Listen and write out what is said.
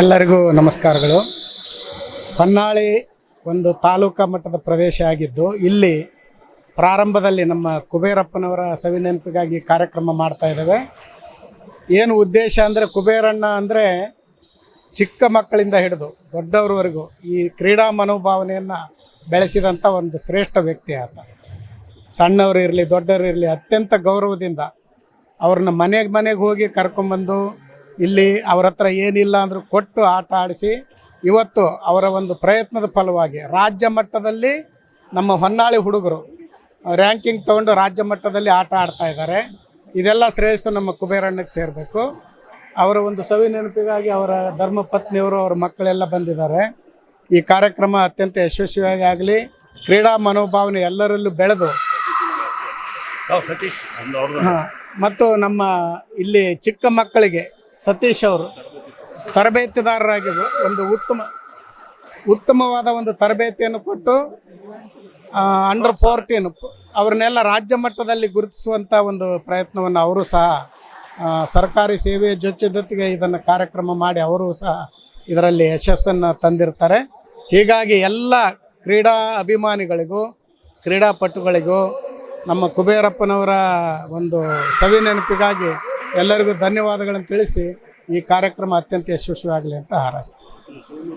ಎಲ್ಲರಿಗೂ ನಮಸ್ಕಾರಗಳು. ಹೊನ್ನಾಳಿ ಒಂದು ತಾಲೂಕಾ ಮಟ್ಟದ ಪ್ರದೇಶ ಆಗಿದ್ದು, ಇಲ್ಲಿ ಪ್ರಾರಂಭದಲ್ಲಿ ನಮ್ಮ ಕುಬೇರಪ್ಪನವರ ಸವಿನೆನಪಿಗಾಗಿ ಕಾರ್ಯಕ್ರಮ ಮಾಡ್ತಾ ಇದ್ದಾವೆ. ಏನು ಉದ್ದೇಶ ಅಂದರೆ ಕುಬೇರಣ್ಣ ಅಂದರೆ ಚಿಕ್ಕ ಮಕ್ಕಳಿಂದ ಹಿಡಿದು ದೊಡ್ಡವರವರೆಗೂ ಈ ಕ್ರೀಡಾ ಮನೋಭಾವನೆಯನ್ನು ಬೆಳೆಸಿದಂಥ ಒಂದು ಶ್ರೇಷ್ಠ ವ್ಯಕ್ತಿ ಆತ. ಸಣ್ಣವರು ಇರಲಿ ದೊಡ್ಡವರು ಇರಲಿ ಅತ್ಯಂತ ಗೌರವದಿಂದ ಅವ್ರನ್ನ ಮನೆಗೆ ಮನೆಗೆ ಹೋಗಿ ಕರ್ಕೊಂಬಂದು ಇಲ್ಲಿ ಅವರ ಹತ್ರ ಏನಿಲ್ಲ ಅಂದರೂ ಕೊಟ್ಟು ಆಟ ಆಡಿಸಿ ಇವತ್ತು ಅವರ ಒಂದು ಪ್ರಯತ್ನದ ಫಲವಾಗಿ ರಾಜ್ಯ ಮಟ್ಟದಲ್ಲಿ ನಮ್ಮ ಹೊನ್ನಾಳಿ ಹುಡುಗರು ರ್ಯಾಂಕಿಂಗ್ ತಗೊಂಡು ರಾಜ್ಯ ಮಟ್ಟದಲ್ಲಿ ಆಟ ಆಡ್ತಾ ಇದ್ದಾರೆ. ಇದೆಲ್ಲ ಶ್ರೇಯಸ್ಸು ನಮ್ಮ ಕುಬೇರಣ್ಣಕ್ಕೆ ಸೇರಬೇಕು. ಅವರ ಒಂದು ಸವಿ ನೆನಪಿಗಾಗಿ ಅವರ ಧರ್ಮಪತ್ನಿಯವರು ಅವರ ಮಕ್ಕಳೆಲ್ಲ ಬಂದಿದ್ದಾರೆ. ಈ ಕಾರ್ಯಕ್ರಮ ಅತ್ಯಂತ ಯಶಸ್ವಿಯಾಗಿ ಆಗಲಿ. ಕ್ರೀಡಾ ಮನೋಭಾವನೆ ಎಲ್ಲರಲ್ಲೂ ಬೆಳೆದು. ಮತ್ತು ನಮ್ಮ ಇಲ್ಲಿ ಚಿಕ್ಕ ಮಕ್ಕಳಿಗೆ ಸತೀಶ್ ಅವರು. ತರಬೇತಿದಾರರಾಗಿ ಒಂದು ಉತ್ತಮ, ಉತ್ತಮವಾದ ಒಂದು ತರಬೇತಿಯನ್ನು ಕೊಟ್ಟು ಅಂಡರ್ ಫೋರ್ಟೀನ್ ಅವ್ರನ್ನೆಲ್ಲ ರಾಜ್ಯ ಮಟ್ಟದಲ್ಲಿ ಗುರುತಿಸುವಂಥ ಒಂದು ಪ್ರಯತ್ನವನ್ನು ಅವರು ಸಹ ಸರ್ಕಾರಿ ಸೇವೆಯ ಜೊತೆ ಜೊತೆಗೆ ಇದನ್ನು ಕಾರ್ಯಕ್ರಮ ಮಾಡಿ ಅವರು ಸಹ ಇದರಲ್ಲಿ ಯಶಸ್ಸನ್ನು ತಂದಿರ್ತಾರೆ. ಹೀಗಾಗಿ ಎಲ್ಲ ಕ್ರೀಡಾ ಅಭಿಮಾನಿಗಳಿಗೂ, ಕ್ರೀಡಾಪಟುಗಳಿಗೂ, ನಮ್ಮ ಕುಬೇರಪ್ಪನವರ ಒಂದು ಸವಿ ನೆನಪಿಗಾಗಿ ಎಲ್ಲರಿಗೂ ಧನ್ಯವಾದಗಳನ್ನು ತಿಳಿಸಿ ಈ ಕಾರ್ಯಕ್ರಮ ಅತ್ಯಂತ ಯಶಸ್ವಿಯಾಗಲಿ ಅಂತ ಹಾರೈಸ್ತೀನಿ.